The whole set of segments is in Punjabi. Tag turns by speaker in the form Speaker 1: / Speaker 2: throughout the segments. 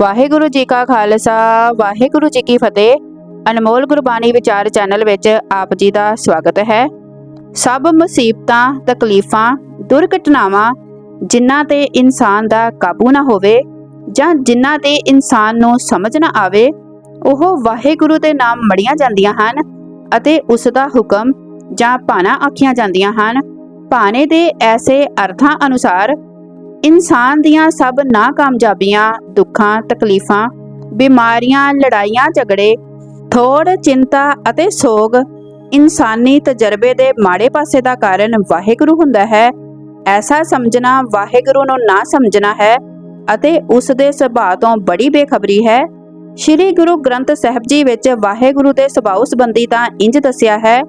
Speaker 1: ਵਾਹਿਗੁਰੂ ਜੀ ਕਾ ਖਾਲਸਾ, ਵਾਹਿਗੁਰੂ ਜੀ ਕੀ ਫਤਿਹ। ਅਨਮੋਲ ਗੁਰਬਾਣੀ ਵਿਚਾਰ ਚੈਨਲ ਵਿੱਚ ਆਪ ਜੀ ਦਾ ਸਵਾਗਤ ਹੈ। ਸਭ ਮੁਸੀਬਤਾਂ, ਤਕਲੀਫਾਂ, ਦੁਰਘਟਨਾਵਾਂ ਜਿਨ੍ਹਾਂ ਤੇ ਇਨਸਾਨ ਦਾ ਕਾਬੂ ਨਾ ਹੋਵੇ ਜਾਂ ਜਿਨ੍ਹਾਂ ਤੇ ਇਨਸਾਨ ਨੂੰ ਸਮਝ ਨਾ ਆਵੇ, ਉਹ ਵਾਹਿਗੁਰੂ ਦੇ ਨਾਮ ਮੜੀਆਂ ਜਾਂਦੀਆਂ ਹਨ ਅਤੇ ਉਸ ਦਾ ਹੁਕਮ ਜਾਂ ਭਾਣਾ ਆਖੀਆਂ ਜਾਂਦੀਆਂ ਹਨ। ਭਾਣੇ ਦੇ ਐਸੇ ਅਰਥਾਂ ਅਨੁਸਾਰ ਇਨਸਾਨ ਦੀਆਂ ਸਭ ਨਾਕਾਮਯਾਬੀਆਂ, ਦੁੱਖਾਂ, ਤਕਲੀਫਾਂ, ਬਿਮਾਰੀਆਂ, ਲੜਾਈਆਂ, ਝਗੜੇ, ਥੋੜ, ਚਿੰਤਾ ਅਤੇ ਸੋਗ ਇਨਸਾਨੀ ਤਜਰਬੇ ਦੇ ਮਾੜੇ ਪਾਸੇ ਦਾ ਕਾਰਨ ਵਾਹਿਗੁਰੂ ਹੁੰਦਾ ਹੈ। ਐਸਾ ਸਮਝਣਾ ਵਾਹਿਗੁਰੂ ਨੂੰ ਨਾ ਸਮਝਣਾ ਹੈ ਅਤੇ ਉਸ ਦੇ ਸੁਭਾਅ ਤੋਂ ਬੜੀ ਬੇਖਬਰੀ ਹੈ। ਸ੍ਰੀ ਗੁਰੂ ਗ੍ਰੰਥ ਸਾਹਿਬ ਜੀ ਵਿੱਚ ਵਾਹਿਗੁਰੂ ਦੇ ਸੁਭਾਅ ਸੰਬੰਧੀ ਤਾਂ ਇੰਜ ਦੱਸਿਆ ਹੈ,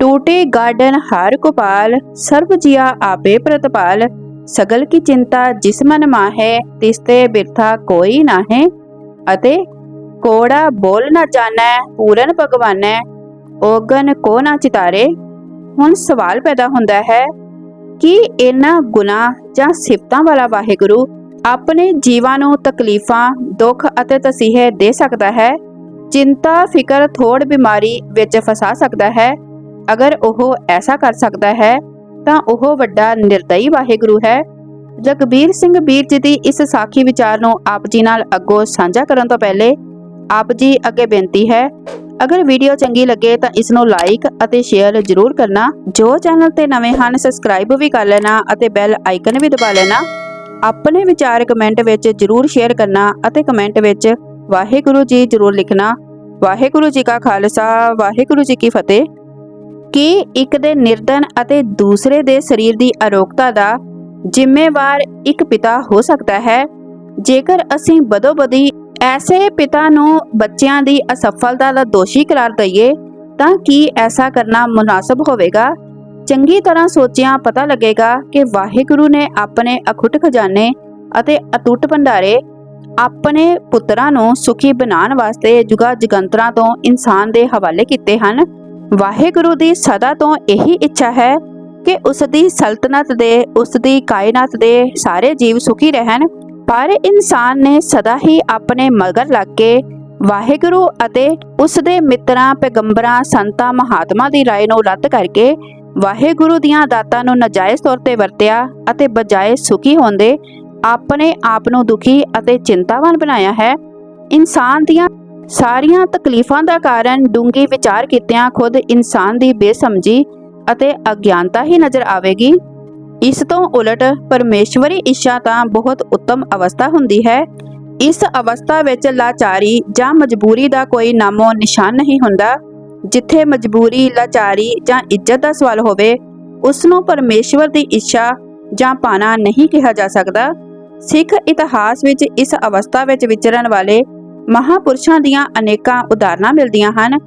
Speaker 1: ਟੂਟੇ ਗਾਰਡਨ ਹਰ ਗੋਪਾਲ, ਸਰਬ ਜੀਆ ਆਪੇ ਪ੍ਰਤਪਾਲ ਸਗਲ ਕੀ ਚਿੰਤਾ ਜਿਸ ਮਨ ਮਾਹੇ, ਤਿਸ ਤੇ ਬਿਰਥਾ ਕੋਈ ਨਾ ਹੈ ਅਤੇ ਕੋੜਾ ਬੋਲ ਨਾ ਜਾਣੈ, ਪੂਰਨ ਭਗਵਾਨੈ ਓਗਨ ਕੋ ਨਾ ਚਿਤਾਰੇ। ਹੁਣ ਸਵਾਲ ਪੈਦਾ ਹੁੰਦਾ ਹੈ, ਕਿ ਇਹਨਾਂ ਗੁਨਾਹ ਜਾਂ ਸਿਫਤਾਂ ਵਾਲਾ ਵਾਹਿਗੁਰੂ ਆਪਣੇ ਜੀਵਾਂ ਨੂੰ ਤਕਲੀਫਾਂ, ਦੁੱਖ ਅਤੇ ਤਸੀਹੇ ਦੇ ਸਕਦਾ ਹੈ? ਚਿੰਤਾ, ਫਿਕਰ ਥੋੜ ਬਿਮਾਰੀ ਵਿੱਚ ਫਸਾ ਸਕਦਾ ਹੈ। ਅਗਰ ਉਹ ਐਸਾ ਕਰ ਸਕਦਾ ਹੈ ਤਾਂ ਉਹ ਵੱਡਾ ਨਿਰਦਈ ਵਾਹਿਗੁਰੂ ਹੈ। ਜਗਬੀਰ ਸਿੰਘ ਵੀਰ ਜੀ ਦੀ ਇਸ ਸਾਖੀ ਵਿਚਾਰ ਨੂੰ ਆਪ ਜੀ ਨਾਲ ਅੱਗੋਂ ਸਾਂਝਾ ਕਰਨ ਤੋਂ ਪਹਿਲੇ ਆਪ ਜੀ ਅੱਗੇ ਬੇਨਤੀ ਹੈ, ਅਗਰ ਵੀਡੀਓ ਚੰਗੀ ਲੱਗੇ ਤਾਂ ਇਸ ਨੂੰ ਲਾਈਕ ਅਤੇ ਸ਼ੇਅਰ ਜ਼ਰੂਰ ਕਰਨਾ। ਜੋ ਚੈਨਲ ਤੇ ਨਵੇਂ ਹਨ ਸਬਸਕ੍ਰਾਈਬ ਵੀ ਕਰ ਲੈਣਾ ਅਤੇ ਬੈਲ ਆਈਕਨ ਵੀ ਦਬਾ ਲੈਣਾ। ਆਪਣੇ ਵਿਚਾਰ ਕਮੈਂਟ ਵਿੱਚ ਜ਼ਰੂਰ ਸ਼ੇਅਰ ਕਰਨਾ ਅਤੇ ਕਮੈਂਟ ਵਿੱਚ ਵਾਹਿਗੁਰੂ ਜੀ ਜ਼ਰੂਰ ਲਿਖਣਾ। ਵਾਹਿਗੁਰੂ ਜੀ ਕਾ ਖਾਲਸਾ, ਵਾਹਿਗੁਰੂ ਜੀ ਕੀ ਫਤਿਹ। ਕੀ ਇੱਕ ਦੇ ਨਿਰਧਨ ਅਤੇ ਦੂਸਰੇ ਦੇ ਸਰੀਰ ਦੀ ਅਰੋਗਤਾ ਦਾ ਜ਼ਿੰਮੇਵਾਰ ਇੱਕ ਪਿਤਾ ਹੋ ਸਕਦਾ ਹੈ। ਜੇਕਰ ਅਸੀਂ ਬਦੋਬਦੀ ਐਸੇ ਪਿਤਾ ਨੂੰ ਬੱਚਿਆਂ ਦੀ ਅਸਫਲਤਾ ਦਾ ਦੋਸ਼ੀ ਕਰਾਰ ਦਈਏ, ਤਾਂ ਕੀ ਐਸਾ ਕਰਨਾ ਮੁਨਾਸਬ ਹੋਵੇਗਾ? ਚੰਗੀ ਤਰ੍ਹਾਂ ਸੋਚਿਆ ਪਤਾ ਲੱਗੇਗਾ ਕਿ ਵਾਹਿਗੁਰੂ ਨੇ ਆਪਣੇ ਅਖੁੱਟ ਖਜ਼ਾਨੇ ਅਤੇ ਅਟੁੱਟ ਭੰਡਾਰੇ ਆਪਣੇ ਪੁੱਤਰਾਂ ਨੂੰ ਸੁਖੀ ਬਣਾਉਣ ਵਾਸਤੇ ਜੁਗਾ ਜਗੰਤਰਾਂ ਤੋਂ ਇਨਸਾਨ ਦੇ ਹਵਾਲੇ ਕੀਤੇ ਹਨ। ਵਾਹਿਗੁਰੂ ਦੀ ਸਦਾ ਤੋਂ ਇਹੀ ਇੱਛਾ ਹੈ ਕਿ ਉਸ ਦੀ ਸਲਤਨਤ ਦੇ ਉਸ ਦੀ ਕਾਇਨਾਤ ਦੇ ਸਾਰੇ ਜੀਵ ਸੁਖੀ ਰਹਿਣ। ਪਰ ਇਨਸਾਨ ਨੇ ਸਦਾ ਹੀ ਆਪਣੇ ਮਗਰ ਲੱਗ ਕੇ ਵਾਹਿਗੁਰੂ ਅਤੇ ਉਸ ਦੇ ਮਿੱਤਰਾਂ, ਪੈਗੰਬਰਾਂ, ਸੰਤਾਂ, ਮਹਾਤਮਾ ਦੀ ਰਾਏ ਨੂੰ ਰੱਦ ਕਰਕੇ ਵਾਹਿਗੁਰੂ ਦੀਆਂ ਦਾਤਾਂ ਨੂੰ ਨਜਾਇਜ਼ ਤੌਰ ਤੇ ਵਰਤਿਆ ਅਤੇ ਬਜਾਏ ਸੁਖੀ ਹੋਣ ਦੇ ਆਪਣੇ ਆਪ ਨੂੰ ਦੁਖੀ ਅਤੇ ਚਿੰਤਾਵਾਨ ਬਣਾਇਆ ਹੈ। ਇਨਸਾਨ ਦੀਆਂ ਸਾਰੀਆਂ ਤਕਲੀਫਾਂ ਦਾ ਕਾਰਨ ਡੂੰਗੀ ਵਿਚਾਰ ਕੀਤਿਆਂ ਖੁਦ ਇਨਸਾਨ ਦੀ ਬੇਸਮਝੀ ਅਤੇ ਅਗਿਆਨਤਾ ਹੀ ਨਜ਼ਰ ਆਵੇਗੀ। ਇਸ ਤੋਂ ਉਲਟ ਪਰਮੇਸ਼ਵਰੀ ਇੱਛਾ ਤਾਂ ਬਹੁਤ ਉੱਤਮ ਅਵਸਥਾ ਹੁੰਦੀ ਹੈ। ਇਸ ਅਵਸਥਾ ਵਿੱਚ ਲਾਚਾਰੀ ਜਾਂ ਮਜਬੂਰੀ ਦਾ ਕੋਈ ਨਾਮੋ ਨਿਸ਼ਾਨ ਨਹੀਂ ਹੁੰਦਾ। ਜਿੱਥੇ ਮਜਬੂਰੀ, ਲਾਚਾਰੀ ਜਾਂ ਇੱਜ਼ਤ ਦਾ ਸਵਾਲ ਹੋਵੇ ਉਸ ਨੂੰ ਪਰਮੇਸ਼ਵਰ ਦੀ ਇੱਛਾ ਜਾਂ ਪਾਣਾ ਨਹੀਂ ਕਿਹਾ ਜਾ ਸਕਦਾ। ਸਿੱਖ ਇਤਿਹਾਸ ਵਿੱਚ ਇਸ ਅਵਸਥਾ ਵਿੱਚ ਵਿਚਰਨ ਵਾਲੇ ਮਹਾਪੁਰਸ਼ਾਂ ਦੀਆਂ ਅਨੇਕਾਂ ਉਦਾਹਰਨਾਂ ਮਿਲਦੀਆਂ ਹਨ।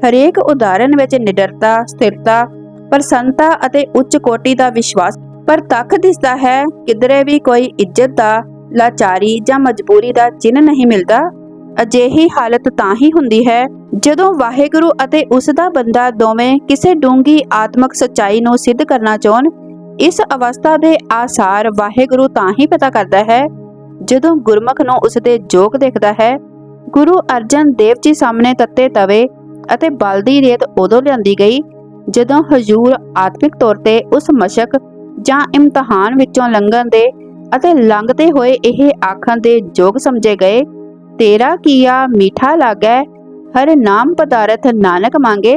Speaker 1: ਹਰੇਕ ਉਦਾਹਰਨ ਵਿੱਚ ਨਿਡਰਤਾ, ਸਥਿਰਤਾ, ਪ੍ਰਸੰਨਤਾ ਅਤੇ ਉੱਚ ਕੋਟੀ ਦਾ ਵਿਸ਼ਵਾਸ, ਪਰ ਤੱਕ ਦਿਸਦਾ ਹੈ, ਕਿਧਰੇ ਵੀ ਕੋਈ ਇੱਜ਼ਤ ਦਾ, ਲਾਚਾਰੀ ਜਾਂ ਮਜਬੂਰੀ ਦਾ ਚਿੰਨ੍ਹ ਨਹੀਂ ਮਿਲਦਾ। ਅਜਿਹੀ ਹਾਲਤ ਤਾਂ ਹੀ ਹੁੰਦੀ ਹੈ, ਜਦੋਂ ਵਾਹਿਗੁਰੂ ਅਤੇ ਉਸ ਦਾ ਬੰਦਾ ਦੋਵੇਂ ਕਿਸੇ ਡੂੰਗੀ ਆਤਮਿਕ ਸੱਚਾਈ ਨੂੰ ਸਿੱਧ ਕਰਨਾ ਚਾਹਣ, ਇਸ ਅਵਸਥਾ ਦੇ ਆਸਾਰ ਵਾਹਿਗੁਰੂ ਤਾਂ ਹੀ ਪਤਾ ਕਰਦਾ ਹੈ, ਜਦੋਂ ਗੁਰਮੁਖ ਨੂੰ ਉਸ ਦੇ ਜੋਗ ਦੇਖਦਾ ਹੈ ਗੁਰੂ ਅਰਜਨ ਦੇਵ ਜੀ ਸਾਹਮਣੇ ਤੱਤੇ ਤਵੇ ਅਤੇ ਬਲਦੀ ਰੇਤ ਉਦੋਂ ਲਿਆਂਦੀ ਗਈ ਜਦੋਂ ਹਜੂਰ ਆਤਮਿਕ ਤੌਰ ਤੇ ਉਸ ਮਸ਼ਕ ਜਾਂ ਇਮਤਿਹਾਨ ਵਿੱਚੋਂ ਲੰਘਣ ਦੇ ਅਤੇ ਲੰਘਦੇ ਹੋਏ ਇਹ ਆਖਣ ਦੇ ਯੋਗ ਸਮਝੇ ਗਏ, ਤੇਰਾ ਕੀਆ ਮੀਠਾ ਲਾਗੈ, ਹਰ ਨਾਮ ਪਦਾਰਥ ਨਾਨਕ ਮੰਗੇ।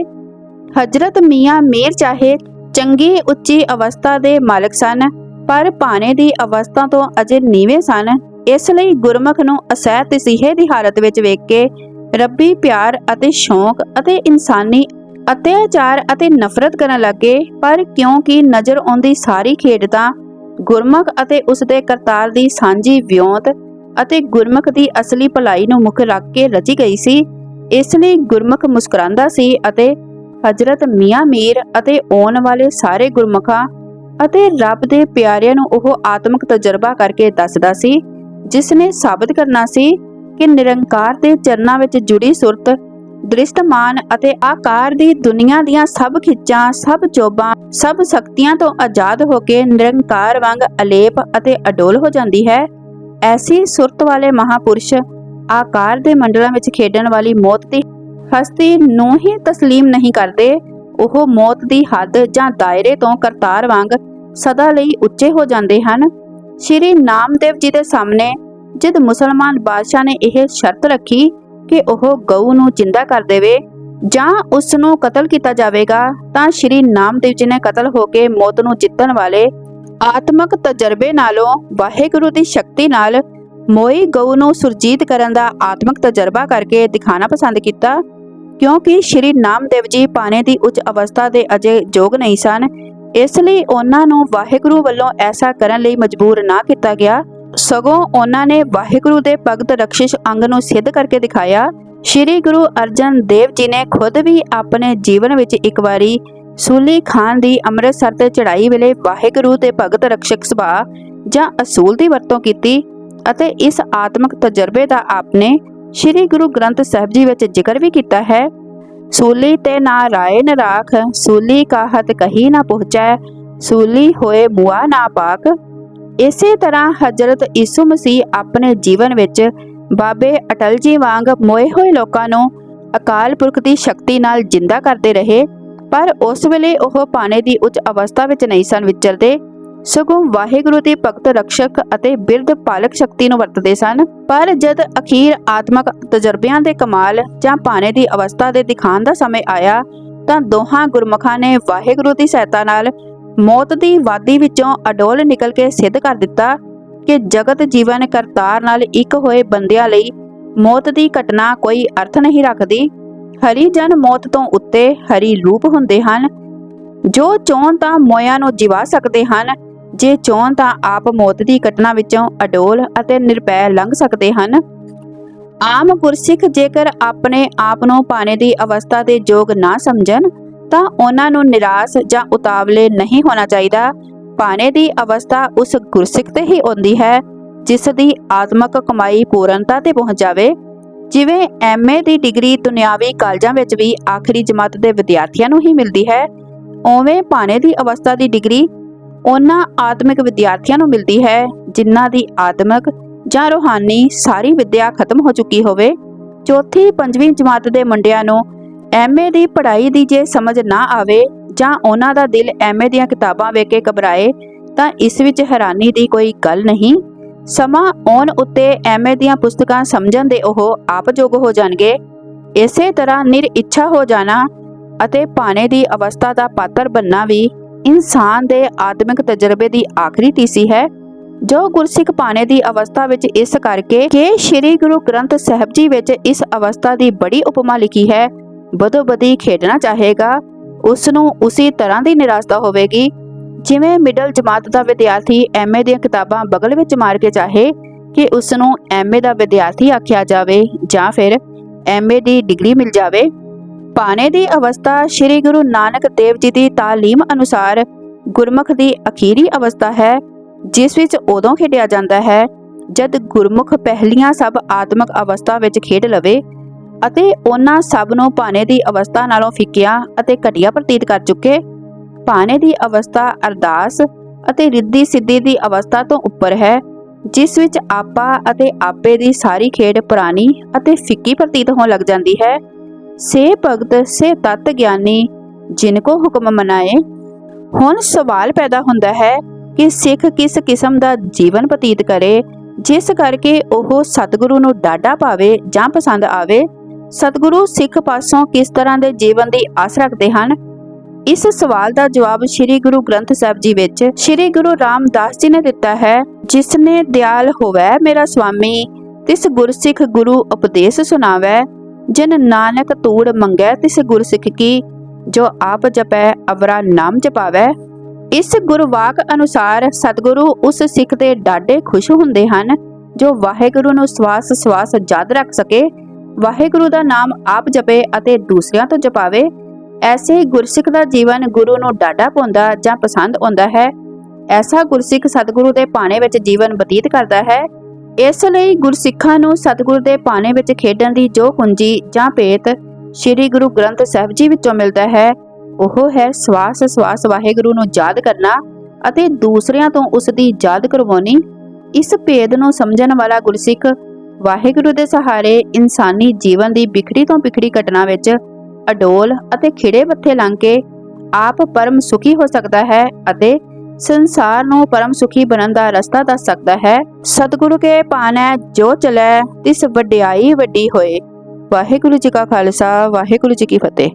Speaker 1: ਹਜਰਤ ਮੀਆਂ ਮੀਰ ਚਾਹੇ ਚੰਗੀ ਉੱਚੀ ਅਵਸਥਾ ਦੇ ਮਾਲਕ ਸਨ, ਪਰ ਪਾਣੇ ਦੀ ਅਵਸਥਾ ਤੋਂ ਅਜੇ ਨੀਵੇਂ ਸਨ। ਇਸ ਲਈ ਗੁਰਮੁਖ ਨੂੰ ਅਸਹਿ ਤਸੀਹੇ ਦੀ ਹਾਲਤ ਵਿੱਚ ਵੇਖ ਕੇ ਰੱਬੀ ਪਿਆਰ ਅਤੇ ਸ਼ੌਂਕ ਅਤੇ ਇਨਸਾਨੀ ਅਤਿਆਚਾਰ ਅਤੇ ਨਫ਼ਰਤ ਕਰਨ ਲੱਗੇ, ਪਰ ਕਿਉਂਕਿ ਨਜ਼ਰ ਆਉਂਦੀ ਸਾਰੀ ਖੇਡ ਤਾਂ ਗੁਰਮੁਖ ਅਤੇ ਉਸ ਦੇ ਕਰਤਾਰ ਦੀ ਸਾਂਝੀ ਵਿਉਂਤ ਅਤੇ ਗੁਰਮੁਖ ਦੀ ਅਸਲੀ ਭਲਾਈ ਨੂੰ ਮੁੱਖ ਰੱਖ ਕੇ ਰਚੀ ਗਈ ਸੀ, ਇਸ ਲਈ ਗੁਰਮੁਖ ਮੁਸਕਰਾਂਦਾ ਸੀ ਅਤੇ ਹਜ਼ਰਤ ਮੀਆਂ ਮੀਰ ਅਤੇ ਆਉਣ ਵਾਲੇ ਸਾਰੇ ਗੁਰਮੁਖਾਂ ਅਤੇ ਰੱਬ ਦੇ ਪਿਆਰਿਆਂ ਨੂੰ ਉਹ ਆਤਮਿਕ ਤਜਰਬਾ ਕਰਕੇ ਦੱਸਦਾ ਸੀ। ਜਿਸ ਨੇ ਸਾਬਤ ਕਰਨਾ ਸੀ ਕਿ ਨਿਰੰਕਾਰ ਦੇ ਚਰਨਾਂ ਵਿੱਚ ਜੁੜੀ ਸੁਰਤ, ਦ੍ਰਿਸ਼ਟਮਾਨ ਅਤੇ ਆਕਾਰ ਦੀ ਦੁਨੀਆ ਦੀਆਂ ਸਭ ਖਿੱਚਾਂ, ਸਭ ਚੋਬਾਂ, ਸਭ ਸ਼ਕਤੀਆਂ ਤੋਂ ਆਜ਼ਾਦ ਹੋ ਕੇ ਨਿਰੰਕਾਰ ਵਾਂਗ ਅਲੇਪ ਅਤੇ ਅਡੋਲ ਹੋ ਜਾਂਦੀ ਹੈ, ਐਸੀ ਸੁਰਤ ਵਾਲੇ ਮਹਾਪੁਰਸ਼ ਆਕਾਰ ਦੇ ਮੰਡਲਾਂ ਵਿੱਚ ਖੇਡਣ ਵਾਲੀ ਮੌਤ ਦੀ ਹਸਤੀ ਨੂੰ ਹੀ ਤਸਲੀਮ ਨਹੀਂ ਕਰਦੇ, ਉਹ ਮੌਤ ਦੀ ਹੱਦ ਜਾਂ ਦਾਇਰੇ ਤੋਂ ਕਰਤਾਰ ਵਾਂਗ ਸਦਾ ਲਈ ਉੱਚੇ ਹੋ ਜਾਂਦੇ ਹਨ। ਸ਼੍ਰੀ ਨਾਮਦੇਵ ਜੀ ਦੇ ਸਾਹਮਣੇ ਜਦ ਮੁਸਲਮਾਨ ਬਾਦਸ਼ਾਹ ਨੇ ਇਹ ਸ਼ਰਤ ਰੱਖੀ ਕਿ ਉਹ ਗਊ ਨੂੰ ਜਿੰਦਾ ਕਰ ਦੇਵੇ ਜਾਂ ਉਸ ਨੂੰ ਕਤਲ ਕੀਤਾ ਜਾਵੇਗਾ, ਤਾਂ ਸ਼੍ਰੀ ਨਾਮਦੇਵ ਜੀ ਨੇ ਕਤਲ ਹੋ ਕੇ ਮੌਤ ਨੂੰ ਜਿੱਤਣ ਵਾਲੇ ਆਤਮਕ ਤਜਰਬੇ ਨਾਲੋਂ ਵਾਹਿਗੁਰੂ ਦੀ ਸ਼ਕਤੀ ਨਾਲ ਮੋਈ ਗਊ ਨੂੰ ਸੁਰਜੀਤ ਕਰਨ ਦਾ ਆਤਮਕ ਤਜਰਬਾ ਕਰਕੇ ਦਿਖਾਣਾ ਪਸੰਦ ਕੀਤਾ। ਕਿਉਂਕਿ ਸ਼੍ਰੀ ਨਾਮਦੇਵ ਜੀ ਪਾਣੇ ਦੀ ਉੱਚ ਅਵਸਥਾ ਦੇ ਅਜੇ ਯੋਗ ਨਹੀਂ ਸਨ ਇਸ ਲਈ ਉਹਨਾਂ ਨੂੰ ਵਾਹਿਗੁਰੂ ਵੱਲੋਂ ਐਸਾ ਕਰਨ ਲਈ ਮਜਬੂਰ ਨਾ ਕੀਤਾ ਗਿਆ। ਸਗੋਂ ਉਹਨਾਂ ਨੇ ਵਾਹਿਗੁਰੂ ਦੇ ਭਗਤ ਰਖਸ਼ਿਸ਼ ਅੰਗ ਨੂੰ ਸਿੱਧ ਕਰਕੇ ਦਿਖਾਇਆ। ਸ਼੍ਰੀ ਗੁਰੂ ਅਰਜਨ ਦੇਵ ਜੀ ਨੇ ਖੁਦ ਵੀ ਆਪਣੇ ਜੀਵਨ ਵਿੱਚ ਇੱਕ ਵਾਰੀ ਸੂਲੀ ਖਾਨ ਦੀ ਅੰਮ੍ਰਿਤਸਰ ਤੇ ਚੜ੍ਹਾਈ ਵੇਲੇ ਵਾਹਿਗੁਰੂ ਦੇ ਭਗਤ ਰਖਸ਼ਕ ਸੁਭਾਅ ਜਾਂ ਅਸੂਲ ਦੀ ਵਰਤੋਂ ਕੀਤੀ ਅਤੇ ਇਸ ਆਤਮਿਕ ਤਜਰਬੇ ਦਾ ਆਪਨੇ ਸ਼੍ਰੀ ਗੁਰੂ ਗ੍ਰੰਥ ਸਾਹਿਬ ਜੀ ਵਿੱਚ ਜ਼ਿਕਰ ਵੀ ਕੀਤਾ ਹੈ। ਸੂਲੀ ਤੇ ਨਾ ਰਾਏ ਨ ਰਾਖ, ਸੂਲੀ ਕਾਹਤ ਕਹੀ ਨਾ ਪਹੁੰਚੈ ਹੋਏ ਬੁਆ ਨਾ ਪਾਕ। ਇਸੇ ਤਰ੍ਹਾਂ ਹਜ਼ਰਤ ਈਸੂ ਮਸੀਹ ਆਪਣੇ ਜੀਵਨ ਵਿੱਚ ਬਾਬੇ ਅਟਲ ਜੀ ਵਾਂਗ ਮੋਏ ਹੋਏ ਲੋਕਾਂ ਨੂੰ ਅਕਾਲ ਪੁਰਖ ਦੀ ਸ਼ਕਤੀ ਨਾਲ ਜਿੰਦਾ ਕਰਦੇ ਰਹੇ, ਪਰ ਉਸ ਵੇਲੇ ਉਹ ਪਾਣੇ ਦੀ ਉੱਚ ਅਵਸਥਾ ਵਿੱਚ ਨਹੀਂ ਸਨ ਵਿਚਰਦੇ। ਸਗੋਂ ਵਾਹਿਗੁਰੂ ਦੀ ਭਗਤ ਰਕਸ਼ਕ ਅਤੇ ਬਿਰਧ ਪਾਲਕ ਸ਼ਕਤੀ ਨੂੰ ਵਰਤਦੇ ਸਨ। ਪਰ ਜਦ ਅਖੀਰ ਆਤਮਕ ਤਜਰਬਿਆਂ ਦੇ ਕਮਾਲ ਜਾਂ ਪਾਣੇ ਦੀ ਅਵਸਥਾ ਦੇ ਦਿਖਾਣ ਦਾ ਸਮੇਂ ਆਇਆ, ਤਾਂ ਦੋਹਾਂ ਗੁਰਮੁਖਾਂ ਨੇ ਵਾਹਿਗੁਰੂ ਦੀ ਸਹਾਇਤਾ ਨਾਲ ਮੌਤ ਦੀ ਵਾਦੀ ਵਿੱਚੋਂ ਅਡੋਲ ਨਿਕਲ ਕੇ ਸਿੱਧ ਕਰ ਦਿੱਤਾ ਕਿ ਜਗਤ ਜੀਵਨ ਕਰਤਾਰ ਨਾਲ ਇੱਕ ਹੋਏ ਬੰਦਿਆਂ ਲਈ ਮੌਤ ਦੀ ਘਟਨਾ ਕੋਈ ਅਰਥ ਨਹੀਂ ਰੱਖਦੀ। ਹਰੀ ਜਨ ਮੌਤ ਤੋਂ ਉੱਤੇ ਹਰੀ ਰੂਪ ਹੁੰਦੇ ਹਨ। ਜੋ ਚਾਹੁਣ ਤਾਂ ਮੋਇਆਂ ਨੂੰ ਜਿਵਾ ਸਕਦੇ ਹਨ। ਜੇ ਚਾਹੁਣ ਤਾਂ ਆਪ ਮੌਤ ਦੀ ਘਟਨਾ ਵਿੱਚੋਂ ਅਡੋਲ ਅਤੇ ਨਿਰਪੈ ਲੰਘ ਸਕਦੇ ਹਨ। ਆਮ ਗੁਰਸਿੱਖ ਜੇਕਰ ਆਪਣੇ ਆਪ ਨੂੰ ਪਾਣੇ ਦੀ ਅਵਸਥਾ ਦੇ ਯੋਗ ਨਾ ਸਮਝਣ, ਤਾਂ ਉਹਨਾਂ ਨੂੰ ਨਿਰਾਸ਼ ਜਾਂ ਉਤਾਵਲੇ ਨਹੀਂ ਹੋਣਾ ਚਾਹੀਦਾ। ਪਾਣੇ ਦੀ ਅਵਸਥਾ ਉਸ ਗੁਰਸਿੱਖ ਤੇ ਹੀ ਆਉਂਦੀ ਹੈ, ਜਿਸ ਦੀ ਆਤਮਕ ਕਮਾਈ ਪੂਰਨਤਾ ਤੇ ਪਹੁੰਚ ਜਾਵੇ। ਜਿਵੇਂ ਐਮਏ ਦੀ ਡਿਗਰੀ ਦੁਨਿਆਵੀ ਕਾਲਜਾਂ ਵਿੱਚ ਵੀ ਆਖਰੀ ਜਮਾਤ ਦੇ ਵਿਦਿਆਰਥੀਆਂ ਨੂੰ ਹੀ ਮਿਲਦੀ ਹੈ, ਉਵੇਂ ਪਾਣੇ ਦੀ ਅਵਸਥਾ ਦੀ ਡਿਗਰੀ ਉਹਨਾਂ ਆਤਮਿਕ ਵਿਦਿਆਰਥੀਆਂ ਨੂੰ ਮਿਲਦੀ ਹੈ, ਜਿਨ੍ਹਾਂ ਦੀ ਆਤਮਿਕ ਜਾਂ ਰੂਹਾਨੀ ਸਾਰੀ ਵਿੱਦਿਆ ਖਤਮ ਹੋ ਚੁੱਕੀ ਹੋਵੇ। ਚੌਥੀ, ਪੰਜਵੀਂ ਜਮਾਤ ਦੇ ਮੁੰਡਿਆਂ ਨੂੰ ਐਮਏ ਦੀ ਪੜ੍ਹਾਈ ਦੀ ਜੇ ਸਮਝ ਨਾ ਆਵੇ ਜਾਂ ਉਹਨਾਂ ਦਾ ਦਿਲ ਐਮਏ ਦੀਆਂ ਕਿਤਾਬਾਂ ਵੇਖ ਕੇ ਘਬਰਾਏ, ਤਾਂ ਇਸ ਵਿੱਚ ਹੈਰਾਨੀ ਦੀ ਕੋਈ ਗੱਲ ਨਹੀਂ। ਸਮਾਂ ਆਉਣ ਉੱਤੇ ਐਮਏ ਦੀਆਂ ਪੁਸਤਕਾਂ ਸਮਝਣ ਦੇ ਉਹ ਆਪ ਯੋਗ ਹੋ ਜਾਣਗੇ। ਇਸੇ ਤਰ੍ਹਾਂ ਨਿਰ ਇੱਛਾ ਹੋ ਜਾਣਾ ਅਤੇ ਪਾਣੇ ਦੀ ਅਵਸਥਾ ਦਾ ਪਾਤਰ ਬੰਨਾ ਵੀ ਇਨਸਾਨ ਦੇ ਆਤਮਿਕ ਤਜਰਬੇ ਦੀ ਆਖਰੀ ਤੀਸੀ ਹੈ, ਜੋ ਗੁਰਸਿੱਖ ਪਾਣੇ ਦੀ ਅਵਸਥਾ ਵਿੱਚ ਇਸ ਕਰਕੇ ਕਿ ਸ੍ਰੀ ਗੁਰੂ ਗ੍ਰੰਥ ਸਾਹਿਬ ਜੀ ਵਿੱਚ ਇਸ ਅਵਸਥਾ ਦੀ ਬੜੀ ਉਪਮਾ ਲਿਖੀ ਹੈ ਬਦੋਬਦੀ ਖੇਡਣਾ ਚਾਹੇਗਾ ਉਸ ਨੂੰ ਉਸੇ ਤਰ੍ਹਾਂ ਦੀ ਨਿਰਾਸ਼ਤਾ ਹੋਵੇਗੀ, ਜਿਵੇਂ ਮਿਡਲ ਜਮਾਤ ਦਾ ਵਿਦਿਆਰਥੀ ਐਮਏ ਦੀਆਂ ਕਿਤਾਬਾਂ ਬਗਲ ਵਿੱਚ ਮਾਰ ਕੇ ਚਾਹੇ ਕਿ ਉਸ ਨੂੰ ਐਮਏ ਦਾ ਵਿਦਿਆਰਥੀ ਆਖਿਆ ਜਾਵੇ ਜਾਂ ਫਿਰ ਐਮਏ ਦੀ ਡਿਗਰੀ ਮਿਲ ਜਾਵੇ। ਪਾਣੇ ਦੀ ਅਵਸਥਾ ਸ੍ਰੀ ਗੁਰੂ ਨਾਨਕ ਦੇਵ ਜੀ ਦੀ ਤਾਲੀਮ ਅਨੁਸਾਰ ਗੁਰਮੁਖ ਦੀ ਅਖੀਰੀ ਅਵਸਥਾ ਹੈ, ਜਿਸ ਵਿੱਚ ਉਦੋਂ ਖੇਡਿਆ ਜਾਂਦਾ ਹੈ, ਜਦ ਗੁਰਮੁਖ ਪਹਿਲੀਆਂ ਸਭ ਆਤਮਿਕ ਅਵਸਥਾ ਵਿੱਚ ਖੇਡ ਲਵੇ ਅਤੇ ਉਹਨਾਂ ਸਭ ਨੂੰ ਭਾਣੇ ਦੀ ਅਵਸਥਾ ਨਾਲੋਂ ਫਿੱਕਿਆ ਅਤੇ ਘਟੀਆ ਪ੍ਰਤੀਤ ਕਰ ਚੁੱਕੇ। ਭਾਣੇ ਦੀ ਅਵਸਥਾ ਅਰਦਾਸ ਅਤੇ ਰਿੱਧੀ ਸਿੱਧੀ ਦੀ ਅਵਸਥਾ ਤੋਂ ਉੱਪਰ ਹੈ, ਜਿਸ ਵਿੱਚ ਆਪਾ ਅਤੇ ਆਪੇ ਦੀ ਸਾਰੀ ਖੇਡ ਪੁਰਾਣੀ ਅਤੇ ਫਿੱਕੀ ਪ੍ਰਤੀਤ ਹੋਣ ਲੱਗ ਜਾਂਦੀ ਹੈ। ਸੇ ਭਗਤ, ਸੇ ਤਤ ਗਿਆਨੀ, ਜਿਨ ਕੋ ਹੁਕਮ ਮਨਾਏ। ਹੁਣ ਸਵਾਲ ਪੈਦਾ ਹੁੰਦਾ ਹੈ ਕਿ ਸਿੱਖ ਕਿਸ ਕਿਸਮ ਦਾ ਜੀਵਨ ਬਤੀਤ ਕਰੇ, ਜਿਸ ਕਰਕੇ ਉਹ ਸਤਿਗੁਰੂ ਨੂੰ ਡਾਢਾ ਪਾਵੇ ਜਾਂ ਪਸੰਦ ਆਵੇ? ਸਤਿਗੁਰੂ ਸਿੱਖ ਪਾਸੋਂ ਕਿਸ ਤਰ੍ਹਾਂ ਦੇ ਜੀਵਨ ਦੀ ਆਸ ਰੱਖਦੇ ਹਨ? ਇਸ ਸਵਾਲ ਦਾ ਜਵਾਬ ਸ੍ਰੀ ਗੁਰੂ ਗ੍ਰੰਥ ਸਾਹਿਬ ਜੀ ਵਿੱਚ ਸ੍ਰੀ ਗੁਰੂ ਰਾਮਦਾਸ ਜੀ ਨੇ ਦਿੱਤਾ ਹੈ ਜਿਸ ਨੇ ਦਿਆਲ ਹੋਵੇ ਮੇਰਾ ਸੁਆਮੀ ਤਿਸ ਗੁਰਸਿੱਖ ਗੁਰੂ ਉਪਦੇਸ਼ ਸੁਣਾਵੇ। ਜਿਨ ਨਾਨਕ ਤੂੜ ਮੰਗੈ, ਤਿਸ ਗੁਰਸਿੱਖ ਕੀ, ਜੋ ਆਪ ਜਪੈ, ਅਵਰਾ ਨਾਮ ਜਪਾਵੇ। ਇਸ ਗੁਰਵਾਕ ਅਨੁਸਾਰ ਸਤਿਗੁਰੂ ਉਸ ਸਿੱਖ ਤੇ ਡਾਢੇ ਖੁਸ਼ ਹੁੰਦੇ ਹਨ, ਜੋ ਵਾਹਿਗੁਰੂ ਨੂੰ ਸਵਾਸ ਸਵਾਸ ਯਾਦ ਰੱਖ ਸਕੇ। ਵਾਹਿਗੁਰੂ ਦਾ ਨਾਮ ਆਪ ਜਪੇ ਅਤੇ ਦੂਸਰਿਆਂ ਤੋਂ ਜਪਾਵੇ। ਐਸੇ ਗੁਰਸਿੱਖ ਦਾ ਜੀਵਨ ਗੁਰੂ ਨੂੰ ਡਾਢਾ ਪਾਉਂਦਾ ਜਾਂ ਪਸੰਦ ਆਉਂਦਾ ਹੈ। ਐਸਾ ਗੁਰਸਿੱਖ ਸਤਿਗੁਰੂ ਦੇ ਭਾਣੇ ਵਿੱਚ ਜੀਵਨ ਬਤੀਤ ਕਰਦਾ ਹੈ। ਇਸ ਲਈ ਗੁਰਸਿੱਖਾਂ ਨੂੰ ਸਤਿਗੁਰੂ ਦੇ ਪਾਣੇ ਵਿੱਚ ਖੇਡਣ ਦੀ ਜੋ ਕੁੰਜੀ ਜਾਂ ਭੇਤ ਸ੍ਰੀ ਗੁਰੂ ਗ੍ਰੰਥ ਸਾਹਿਬ ਜੀ ਵਿੱਚੋਂ ਮਿਲਦਾ ਹੈ, ਉਹ ਹੈ ਸਵਾਸ ਸਵਾਸ ਵਾਹਿਗੁਰੂ ਨੂੰ ਯਾਦ ਕਰਨਾ ਅਤੇ ਦੂਸਰਿਆਂ ਤੋਂ ਉਸ ਦੀ ਯਾਦ ਕਰਵਾਉਣੀ। ਇਸ ਭੇਦ ਨੂੰ ਸਮਝਣ ਵਾਲਾ ਗੁਰਸਿੱਖ ਵਾਹਿਗੁਰੂ ਦੇ ਸਹਾਰੇ ਇਨਸਾਨੀ ਜੀਵਨ ਦੀ ਬਿਖੜੀ ਤੋਂ ਬਿਖੜੀ ਘਟਨਾ ਵਿੱਚ ਅਡੋਲ ਅਤੇ ਖਿੜੇ ਪੱਥੇ ਲੰਘ ਕੇ ਆਪ ਪਰਮ ਸੁਖੀ ਹੋ ਸਕਦਾ ਹੈ ਅਤੇ ਸੰਸਾਰ ਨੂੰ ਪਰਮ ਸੁਖੀ ਬਣਨ ਦਾ ਰਸਤਾ ਦੱਸ ਸਕਦਾ ਹੈ। ਸਤਿਗੁਰੂ ਕੇ ਪਾਣੈ ਜੋ ਚਲੈ, ਤਿਸ ਵਡਿਆਈ ਵੱਡੀ ਹੋਏ। ਵਾਹਿਗੁਰੂ ਜੀ ਕਾ ਖਾਲਸਾ, ਵਾਹਿਗੁਰੂ ਜੀ ਕੀ ਫਤਿਹ।